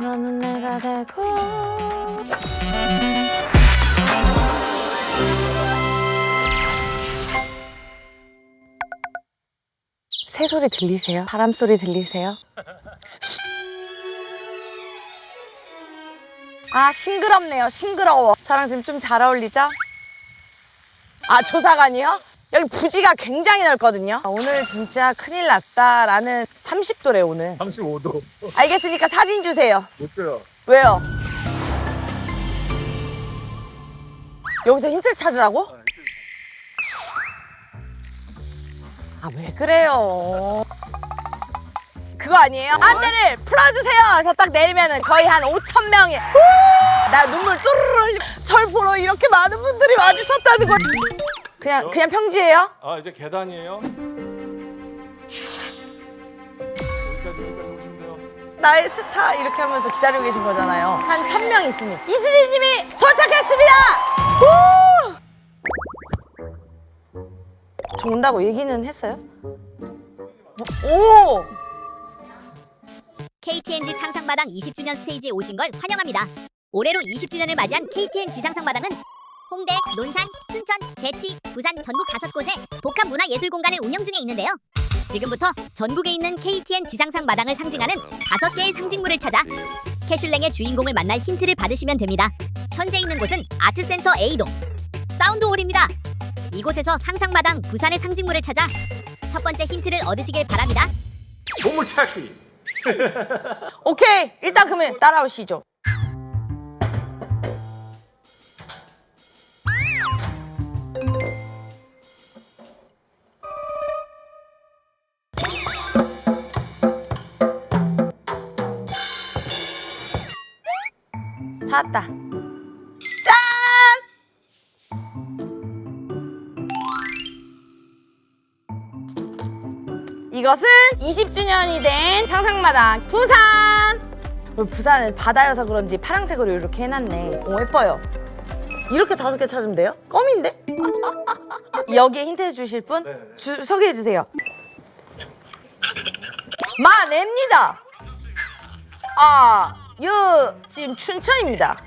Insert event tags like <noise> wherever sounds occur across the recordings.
너는 내가 되고 새 소리 들리세요? 바람 소리 들리세요? 아 싱그럽네요 싱그러워 저랑 지금 좀 잘 어울리죠? 아 조사관이요? 여기 부지가 굉장히 넓거든요 오늘 진짜 큰일 났다라는 30도래 오늘 35도. 알겠으니까 사진 주세요 못 줘요. 왜요? 여기서 힌트를 찾으라고? 아 왜 그래요? 그거 아니에요? 안대를 풀어주세요. 저딱 내리면은 거의 한 5천 명이 우! 나 눈물 뚜루루 흘리. 절 보러 이렇게 많은 분들이 와주셨다는 걸. 그냥 그냥 평지예요? 아 이제 계단이에요. 여기까지 여기까지 오시면 돼요. 나의 스타 이렇게 하면서 기다리고 계신 거잖아요. 한 천 명 있습니다. 이수진님이 도착했습니다. 오! 저 온다고 얘기는 했어요? 오! KTN 지 상상마당 20주년 스테이지에 오신 걸 환영합니다. 올해로 20주년을 맞이한 KTN 지상상마당은 홍대, 논산, 춘천, 대치, 부산 전국 다섯 곳에 복합 문화 예술 공간을 운영 중에 있는데요. 지금부터 전국에 있는 KTN 지상상 마당을 상징하는 다섯 개의 상징물을 찾아 캐슐랭의 주인공을 만날 힌트를 받으시면 됩니다. 현재 있는 곳은 아트센터 A동 사운드홀입니다. 이곳에서 상상마당 부산의 상징물을 찾아 첫 번째 힌트를 얻으시길 바랍니다. 보물찾기. 오케이. 일단 그러면 따라오시죠. 이것은 20주년이 된 상상마당 부산! 어, 부산은 바다여서 그런지 파란색으로 이렇게 해놨네. 오, 예뻐요. 이렇게 다섯 개 찾으면 돼요? 껌인데? <laughs> 여기에 힌트 주실 분? 네. 주, 소개해 주세요. 마냅니다. 아, 여 지금 춘천입니다.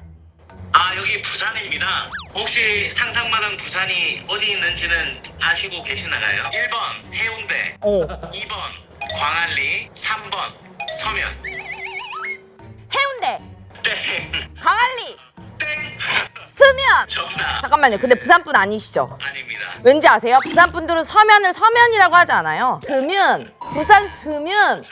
아 여기 부산입니다. 혹시 상상마당 부산이 어디 있는지는 아시고 계시나요? 1번 해운대, 오. 2번 광안리, 3번 서면. 해운대, 땡, 강안리, 땡. 서면. 정답 잠깐만요. 근데 부산 분 아니시죠? 아닙니다. 왠지 아세요? 부산 분들은 서면을 서면이라고 하지 않아요. 서면, 부산 서면.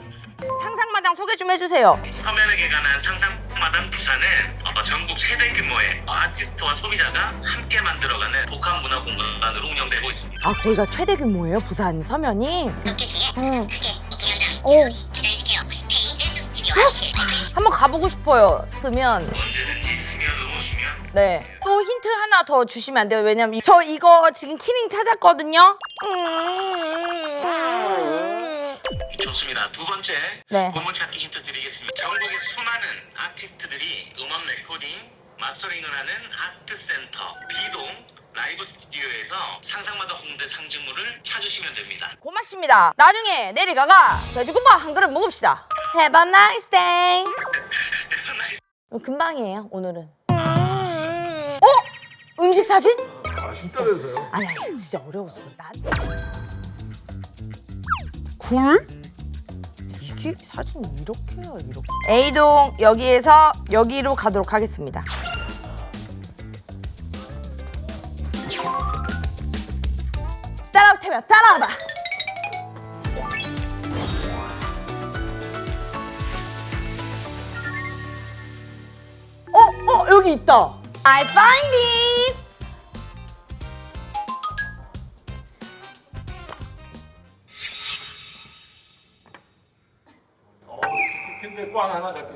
상상마당 소개 좀 해주세요. 서면에게 관한 상상 마당 부산은 어, 전국 최대 규모의 아티스트와 소비자가 함께 만들어가는 복합 문화 공간으로 운영되고 있습니다. 아, 거기가 최대 규모예요? 부산 서면이? 몇 중에 응. 크게 공연장, 어, 디자인 스퀘어, 스테이, 댄스 스튜디오, 아실, 한번 가보고 싶어요. 쓰면. 언제든지 스며들 오시면 네. 또 힌트 하나 더 주시면 안 돼요? 왜냐면 저 이거 지금 키링 찾았거든요. 음. 좋습니다. 두 번째 네. 보물찾기 힌트 드리겠습니다. 전국의 수많은 아티스트들이 음원 레코딩, 마스터링을 하는 아트센터 B동 라이브 스튜디오에서 상상마다 홍대 상징물을 찾으시면 됩니다. 고맙습니다. 나중에 내려가가 돼지국밥 한 그릇 먹읍시다. Have a nice day. 어, <laughs> 금방이에요, 오늘은. 어? 음식 사진? 아 진짜면서요? 아니, 아니, 진짜 어려웠어. 난. 굴? 이게 사진 이렇게 해요, 이렇게. A동 여기에서 여기로 가도록 하겠습니다. 따라올 테면 따라와봐. 어, 어, 여기 있다. I find it. 꽝 하나 잡히.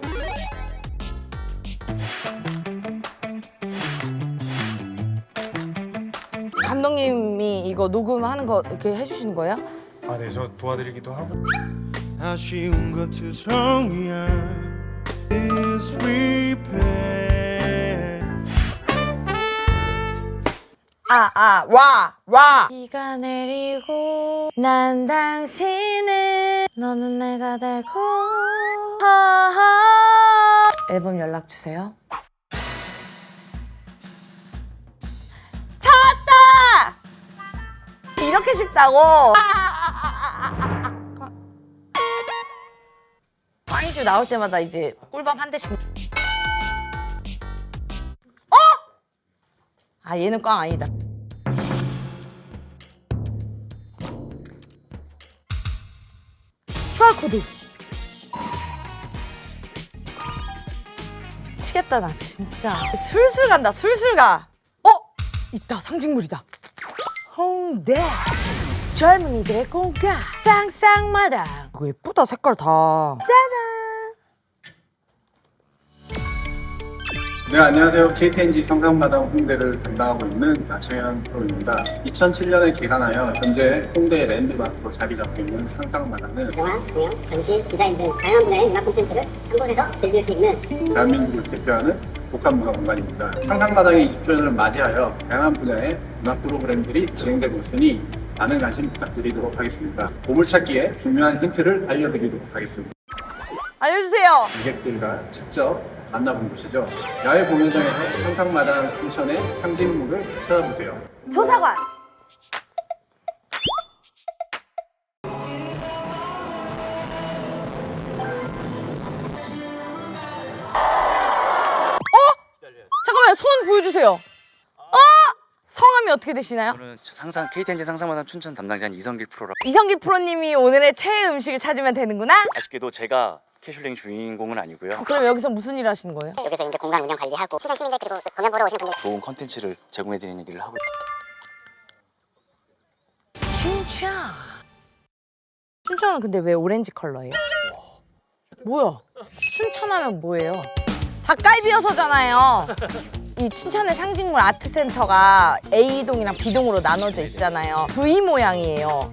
감독님이 이거 녹음하는 거 이렇게 해주시는 거예요? 아, 네, 저 도와드리기도 하고. 아쉬운 것투성이야 is repair 아, 아, 와, 와. 비가 내리고, 난 당신을, 너는 내가 되고, 하하. 앨범 연락 주세요. 찾았다! 이렇게 쉽다고? 빵이주 나올 때마다 이제 꿀밤 한 대씩. 아 얘는 꽝 아니다. QR 코드. 미치겠다 나 진짜. 술술 간다 술술 가. 어? 있다 상징물이다. 홍대 젊은이들의 공간 쌍쌍마당. 이거 예쁘다 색깔 다. 짜잔. 네 안녕하세요. KTNG 성산마당 홍대를 담당하고 있는 나청현 프로입니다. 2007년에 개관하여 현재 홍대 랜드마크로 자리 잡고 있는 상상마당은 문화, 공연, 전시, 디자인 등 다양한 분야의 문화 콘텐츠를 한 곳에서 즐길 수 있는 대한민국을 대표하는 복합문화 공간입니다. 상상마당의 20주년을 맞이하여 다양한 분야의 문화 프로그램들이 진행되고 있으니 많은 관심 부탁드리도록 하겠습니다. 보물찾기에 중요한 힌트를 알려드리도록 하겠습니다. 알려주세요. 고객들과 직접 만나본 곳이죠 야외 공연장에서 상상마당 춘천의 상징물을 찾아보세요 조사관. 어? 잠깐만요. 손 보여주세요. 아! 성함이 어떻게 되시나요? 저는 상상 KTNG 상상마당 춘천 담당자인 이성길 프로라. 이성길 프로님이 오늘의 최애 음식을 찾으면 되는구나? 아쉽게도 제가 캐슐랭 주인공은 아니고요. 그럼 여기서 무슨 일 하시는 거예요? 여기서 이제 공간 운영 관리하고 춘천 시민들 그리고 공연 보러 오시는 분들 좋은 컨텐츠를 제공해드리는 일을 하고 춘천. 춘천은 근데 왜 오렌지 컬러예요? 뭐야? 춘천하면 뭐예요? 닭갈비여서잖아요. 이 춘천의 상징물 아트센터가 A동이랑 B동으로 나눠져 있잖아요. V 모양이에요.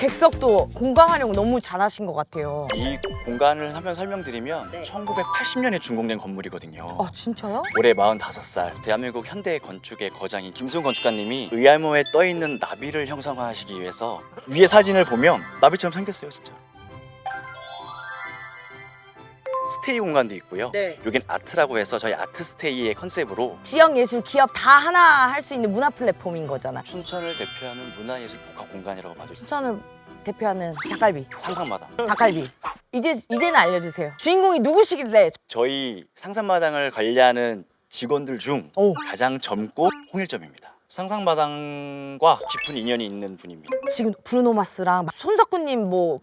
객석도 공간 활용 너무 잘하신 것 같아요. 이 공간을 한번 설명드리면 1980년에 준공된 건물이거든요. 아 진짜요? 올해 45살 대한민국 현대 건축의 거장인 김수훈 건축가님이 의알모에 떠 있는 나비를 형상화하시기 위해서 위에 사진을 보면 나비처럼 생겼어요, 진짜. 스테이 공간도 있고요. 네. 여긴 아트라고 해서 저희 아트 스테이의 컨셉으로 지역 예술 기업 다 하나 할 수 있는 문화 플랫폼인 거잖아. 춘천을 대표하는 문화예술 복합 공간이라고 봐주시면 춘천을 대표하는 닭갈비. 상상마당. 닭갈비. 이제 이제는 알려주세요. 주인공이 누구시길래? 저희 상상마당을 관리하는 직원들 중 오. 가장 젊고 홍일점입니다. 상상마당과 깊은 인연이 있는 분입니다. 지금 브루노마스랑 손석구님 뭐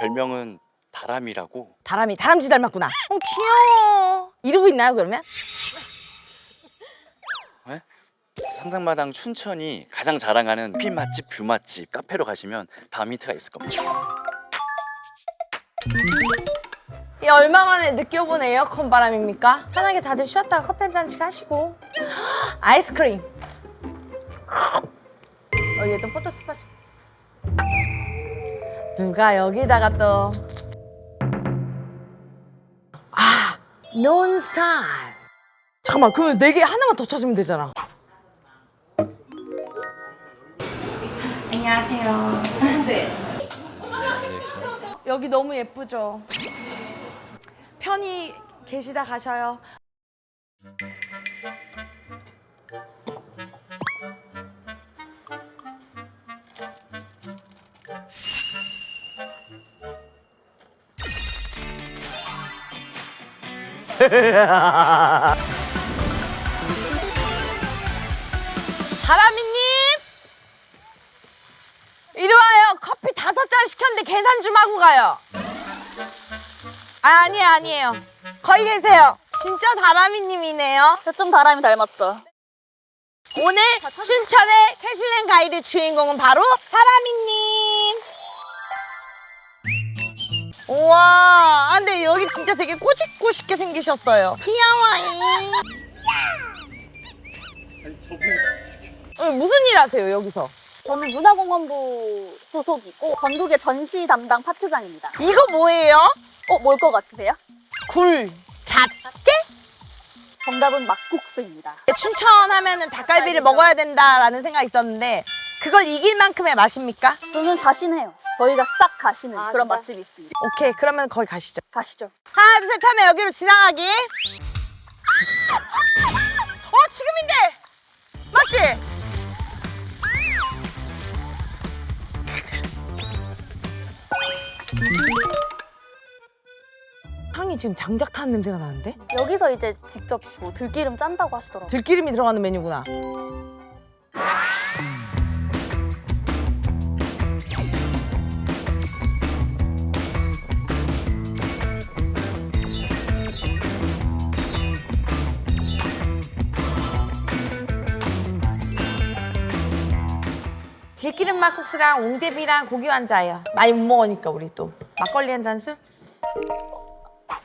별명은 다람이라고 다람이 다람쥐 닮았구나. 어 귀여워. 이러고 있나요 그러면? 네? 상상마당 춘천이 가장 자랑하는 피 맛집, 뷰 맛집, 카페로 가시면 다음 힌트가 있을 겁니다. 이 얼마 만에 느껴본 에어컨 바람입니까? 편하게 다들 쉬었다가 커피 한 잔씩 하시고 아이스크림. 어, 얘또 포토 스팟. 누가 여기다가 또 논산. 잠깐만, 그러면 네개 하나만 더 찾으면 되잖아. 안녕하세요. 네. 여기 너무 예쁘죠? 편히 계시다 가셔요. <laughs> 사람이님! 이리 와요. 커피 다섯 잔 시켰는데 계산 좀 하고 가요. 아, 아니에요, 아니에요. 거기 계세요. 진짜 다람이님이네요. 좀 바람이 닮았죠. 오늘 춘천의 캐슐랭 가이드 주인공은 바로 다람이님. 우와, 여기 진짜 되게 꼬집꼬집게 생기셨어요. 귀여워요. 어, 무슨 일 하세요, 여기서? 저는 문화공원부 소속이고 전국의 전시 담당 파트장입니다. 이거 뭐예요? 어, 뭘 것 같으세요? 굴, 잣게? 정답은 막국수입니다. 춘천 하면은 닭갈비를 먹어야 된다라는 생각이 있었는데 그걸 이길 만큼의 맛입니까? 저는 자신해요. 저희가 싹 가시는 아, 그런 진짜? 맛집이 있습니다. 오케이 그러면 거기 가시죠. 가시죠. 하나 둘 셋 하면 여기로 지나가기. 어 지금인데 맞지? 향이 지금 장작 타는 냄새가 나는데? 여기서 이제 직접 뭐 들기름 짠다고 하시더라고요. 들기름이 들어가는 메뉴구나. 들기름 막국수랑 옹제비랑 고기 완자예요. 많이 못 먹으니까 우리 또 막걸리 한 잔 술?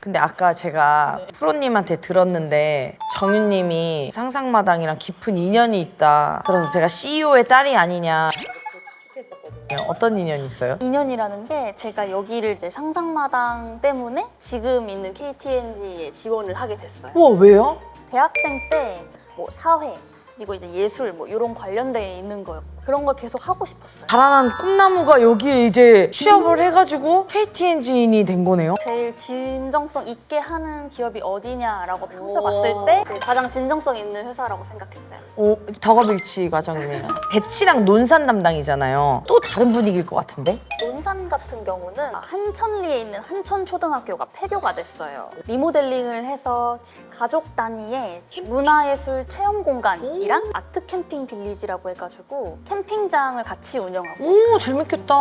근데 아까 제가 프로님한테 들었는데 정윤님이 상상마당이랑 깊은 인연이 있다. 그래서 제가 CEO의 딸이 아니냐. 어떤 인연이 있어요? 인연이라는 게 제가 여기를 이제 상상마당 때문에 지금 있는 KTNG에 지원을 하게 됐어요. 우와 왜요? 대학생 때 뭐 사회 그리고 이제 예술 뭐 이런 관련돼 있는 거요. 그런 걸 계속 하고 싶었어요. 자라난 꿈나무가 여기에 이제 취업을 해가지고 KTNG인이 된 거네요. 제일 진정성 있게 하는 기업이 어디냐라고 평가봤을 때 가장 진정성 있는 회사라고 생각했어요. 오, 덕업일치 과정이네요. 배치랑 논산 담당이잖아요. 또 다른 분위기일 것 같은데? 논산 같은 경우는 한천리에 있는 한천초등학교가 폐교가 됐어요. 리모델링을 해서 가족 단위의 문화예술 체험 공간이랑 아트 캠핑 빌리지라고 해가지고 캠 핑장을 같이 운영하고 있어요. 오 재밌겠다.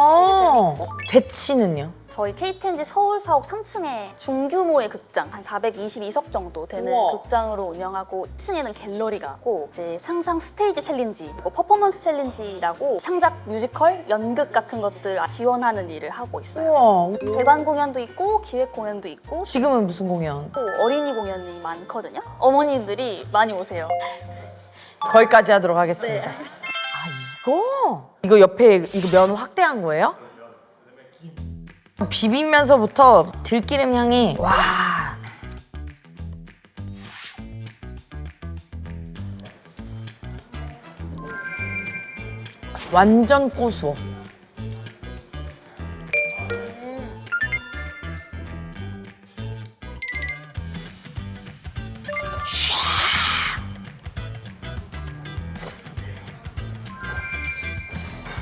배치는요? 저희 KTNG 서울 사옥 3층에 중규모의 극장 한 422석 정도 되는 우와. 극장으로 운영하고 2층에는 갤러리가 있고 이제 상상 스테이지 챌린지, 뭐 퍼포먼스 챌린지라고 창작 뮤지컬, 연극 같은 것들 지원하는 일을 하고 있어요. 우와. 대관 공연도 있고 기획 공연도 있고 지금은 무슨 공연? 또 어린이 공연이 많거든요. 어머니들이 많이 오세요. 거기까지 하도록 하겠습니다. 아 이거? 이거 옆에 이거 면 확대한 거예요? 비비면서부터 들기름 향이 와. 완전 고수.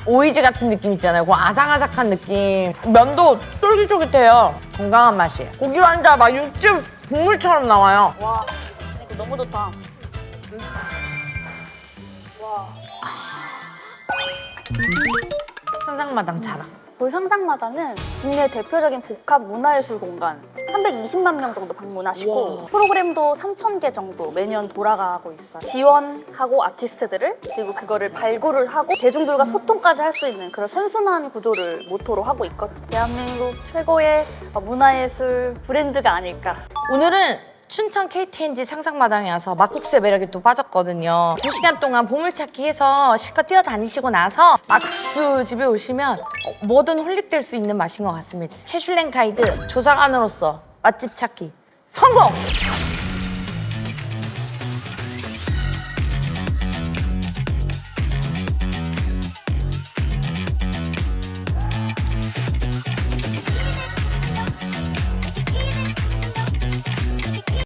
오이지 같은 느낌 있잖아요. 그 아삭아삭한 느낌. 면도 쫄깃쫄깃해요. 건강한 맛이에요. 고기 완자 막 육즙 국물처럼 나와요. 와, 이거 너무 좋다. 와. 상상마당 자랑. 저희 상상마당은 국내 대표적인 복합 문화예술 공간 320만 명 정도 방문하시고 프로그램도 3천 개 정도 매년 돌아가고 있어요. 지원하고 아티스트들을 그리고 그거를 발굴을 하고 대중들과 소통까지 할 수 있는 그런 선순환 구조를 모토로 하고 있거든요. 대한민국 최고의 문화예술 브랜드가 아닐까. 오늘은 춘천 KTNG 상상마당에 와서 막국수의 매력에 또 빠졌거든요. 두 시간 동안 보물찾기 해서 실컷 뛰어다니시고 나서 막국수 집에 오시면 뭐든 홀릭될 수 있는 맛인 것 같습니다. 캐슐랭 가이드 조사관으로서 맛집 찾기 성공!